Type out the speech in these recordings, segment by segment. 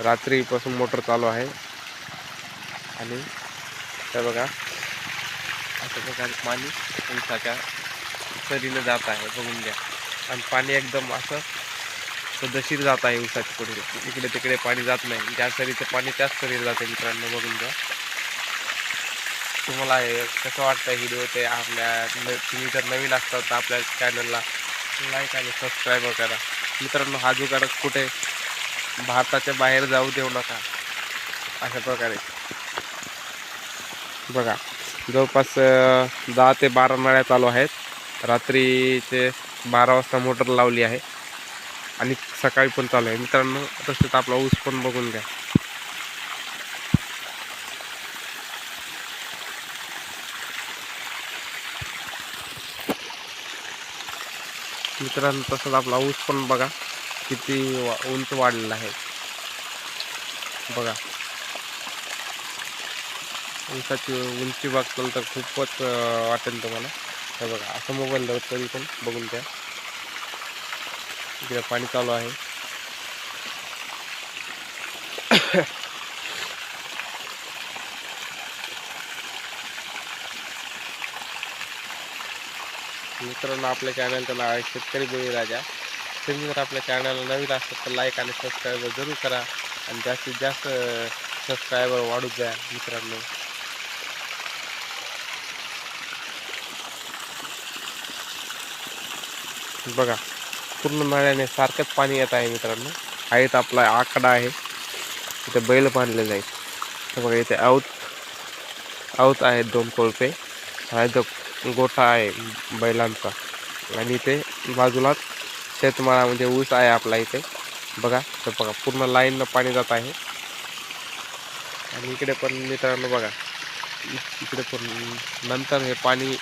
रात्रीपासून मोटर चालू आहे. आणि तर बघा अशा प्रकारे पाणी उसाच्या सरीनं जात आहे बघून घ्या. आणि पाणी एकदम असं सदशीर जात आहे उसाच्या पुढे. इकडे तिकडे पाणी जात नाही. ज्या सरीचं पाणी त्याच सरीला जाते मित्रांनो बघून घ्या. तुम्हाला हे कसं वाटतं व्हिडिओ ते आपल्या न- तुम्ही जर नवीन असतात तर आपल्या चॅनलला लाईक आणि सबस्क्राईब करा. मित्रांनो हा जुगाड कुठे? भारताच्या बाहेर जाऊ देऊ नका. अशा प्रकारे. बघा जवळपास दहा ते बारा नळ्या चालू आहेत. रात्रीचे बारा वाजता मोटर लावली आहे. आणि सकाळी पण चालू आहे. मित्रांनो तसंच आपला ऊस पण बघून घ्या. मित्रांनो तसंच आपला ऊस पण बघा. किती वा- उंच वाढलेला आहे. बघा. उंचाची उंची बघताल तर खूपच वाटेल तुम्हाला. हे बघा असं मोबाईल लावत तरी पण बघून द्या इकडे पाणी चालू आहे. मित्रांनो आपल्या चॅनलचं नाव आहे शेतकरी बळीराजा तुम्ही जर आपल्या चॅनलला नवीन असतात तर लाईक आणि सबस्क्राईबर जरूर करा. आणि जास्तीत जास्त सबस्क्रायबर वाढू द्या मित्रांनो. बघा पूर्ण नळ्याने सारखंच पाणी येत आहे मित्रांनो. आहेत आपला आकडा आहे. इथे बैल बांधलेले आहेत. तर बघा इथे आऊत आऊत आहेत दोन कोळपे. हा जो गोठा आहे बैलांचा. आणि इथे बाजूलाच शेतमाळा म्हणजे ऊस आहे आपला इथे. बघा तर बघा पूर्ण लाईननं पाणी जात आहे. आणि इकडे पण मित्रांनो बघा इ- इकडे पण नंतर हे पाणी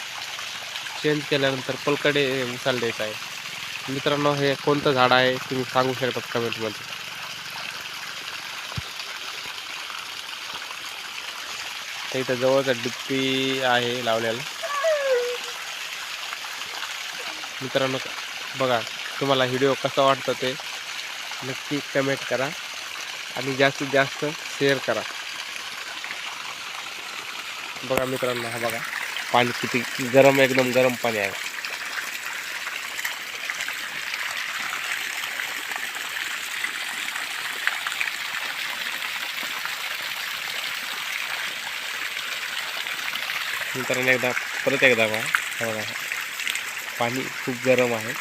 चेंज केल्यानंतर पलकडे उसाला देत आहे. मित्रांनो हे कोणतं झाड आहे तुम्ही सांगू शकतात कमेंटमध्ये तर इथं जवळचा डिप्पी आहे लावलेला. मित्रांनो बघा तुम्हाला व्हिडिओ कसा वाटतं ते नक्की कमेंट करा आणि जास्तीत जास्त शेअर करा. बघा मित्रांनो हा बघा. पाणी किती गरम एकदम गरम पाणी आहे. मित्रांनो एकदा परत एकदा बघा. बघा. पाणी खूप गरम आहे.